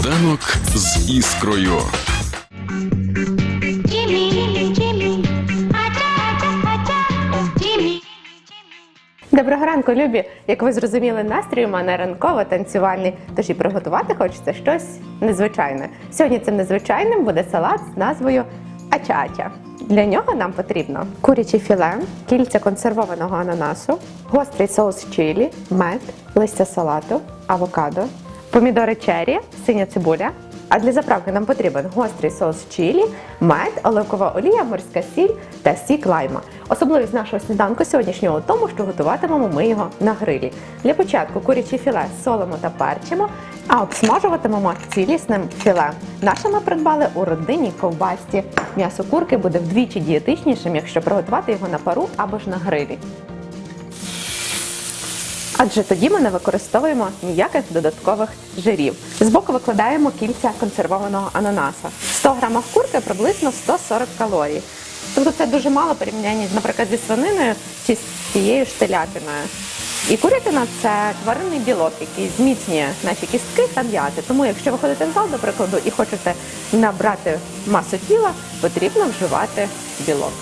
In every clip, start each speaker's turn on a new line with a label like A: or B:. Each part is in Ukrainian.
A: Сніданок з іскрою.
B: Доброго ранку, любі! Як ви зрозуміли, настрій у мене ранково-танцювальний, тож і приготувати хочеться щось незвичайне. Сьогодні цим незвичайним буде салат з назвою Ача-Ача. Для нього нам потрібно куряче філе, кільця консервованого ананасу, гострий соус чилі, мед, листя салату, авокадо, помідори черрі, синя цибуля. А для заправки нам потрібен гострий соус чилі, мед, оливкова олія, морська сіль та сік лайма. Особливість нашого сніданку сьогоднішнього у тому, що готуватимемо ми його на грилі. Для початку куряче філе солимо та перчимо, а обсмажуватимемо цілісним філе. Наше ми придбали у родинній ковбасті. М'ясо курки буде вдвічі дієтичнішим, якщо приготувати його на пару або ж на грилі. Адже тоді ми не використовуємо ніяких додаткових жирів. Збоку викладаємо кільця консервованого ананаса. 100 грамів курки приблизно 140 калорій. Тобто це дуже мало порівняння, наприклад, зі свининою чи з тією ж телятиною. І курятина це тваринний білок, який зміцнює наші кістки та м'язи. Тому, якщо ви ходите в зал, до прикладу, і хочете набрати масу тіла, потрібно вживати білок.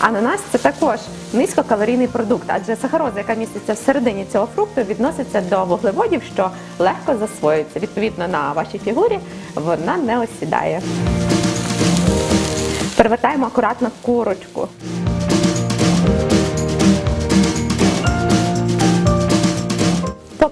B: Ананас це також низькокалорійний продукт, адже сахароза, яка міститься всередині цього фрукту, відноситься до вуглеводів, що легко засвоюється. Відповідно на вашій фігурі вона не осідає. Перевертаємо акуратно курочку.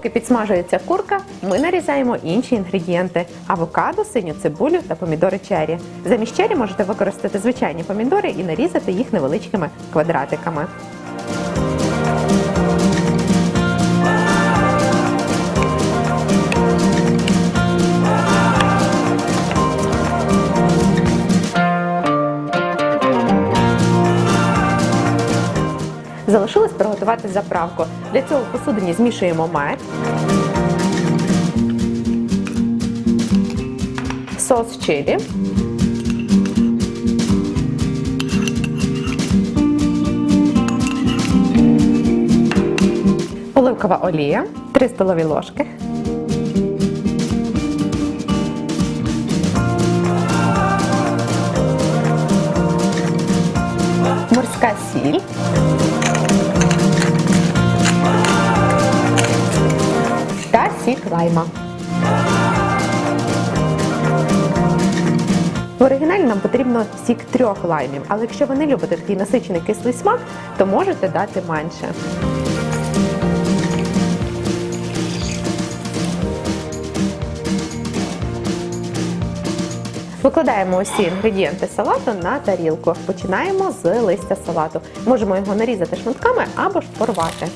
B: Поки підсмажується курка, ми нарізаємо інші інгредієнти: авокадо, синю цибулю та помідори чері. Замість чері можете використати звичайні помідори і нарізати їх невеличкими квадратиками. Залишилось приготувати заправку. Для цього в посудині змішуємо мед, соус чилі, оливкова олія, 3 столові ложки. Морська сіль. Сік лайма. В оригіналі нам потрібно сік трьох лаймів, але якщо ви не любите такий насичений кислий смак, то можете дати менше. Викладаємо усі інгредієнти салату на тарілку. Починаємо з листя салату. Можемо його нарізати шматками або ж порвати.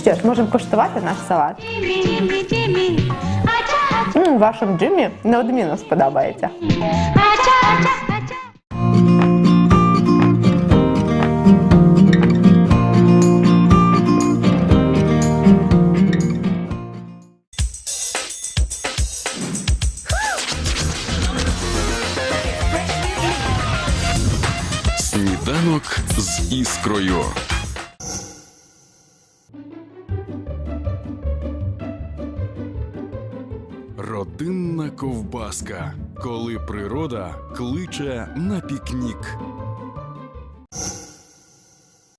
B: що ж, можемо куштувати наш салат.
C: Jimmy, Jimmy, Jimmy, acha,
B: М, вашому Джиммі неодмінно сподобається.
C: acha, acha, acha.
A: Сніданок з іскрою. Родинна ковбаска. Коли природа кличе на пікнік.